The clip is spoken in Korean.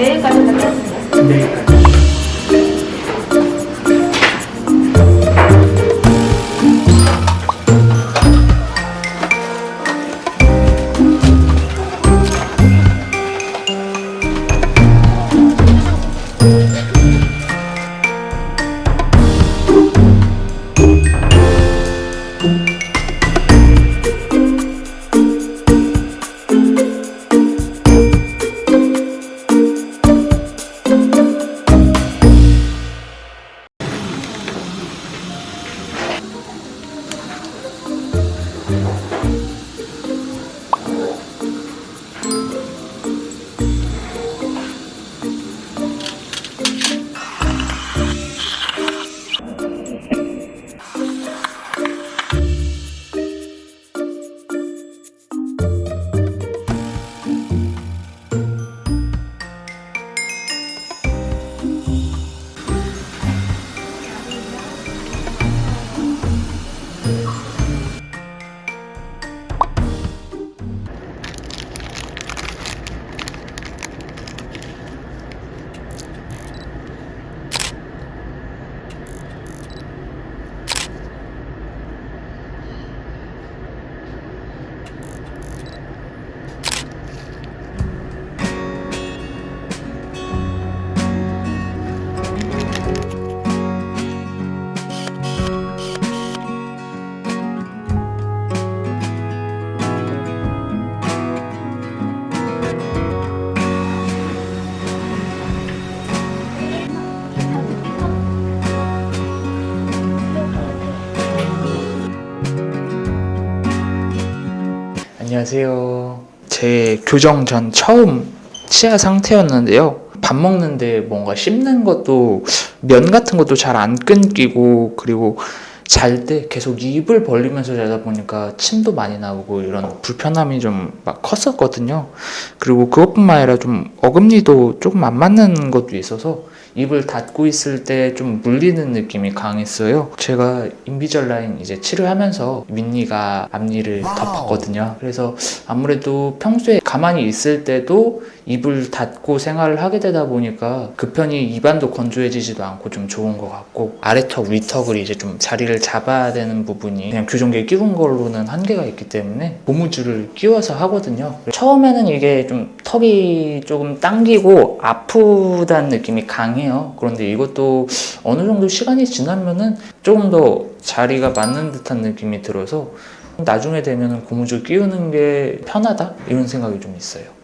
내일까지 받겠습니다. 내일까지. 네. 안녕하세요. 제 교정 전 처음 치아 상태였는데요. 밥 먹는데 뭔가 씹는 것도 면 같은 것도 잘 안 끊기고 그리고 잘 때 계속 입을 벌리면서 자다 보니까 침도 많이 나오고 이런 불편함이 좀 막 컸었거든요. 그리고 그것뿐만 아니라 좀 어금니도 조금 안 맞는 것도 있어서 입을 닫고 있을 때 좀 물리는 느낌이 강했어요. 제가 인비절 라인 이제 치료하면서 윗니가 앞니를 덮었거든요. 그래서 아무래도 평소에 가만히 있을 때도 입을 닫고 생활을 하게 되다 보니까 그 편이 입안도 건조해지지도 않고 좀 좋은 것 같고 아래턱 위턱을 이제 좀 자리를 잡아야 되는 부분이 그냥 교정기에 끼운 걸로는 한계가 있기 때문에 고무줄을 끼워서 하거든요. 처음에는 이게 좀 턱이 조금 당기고 아프다는 느낌이 강해요. 그런데 이것도 어느 정도 시간이 지나면은 조금 더 자리가 맞는 듯한 느낌이 들어서 나중에 되면은 고무줄 끼우는 게 편하다 이런 생각이 좀 있어요.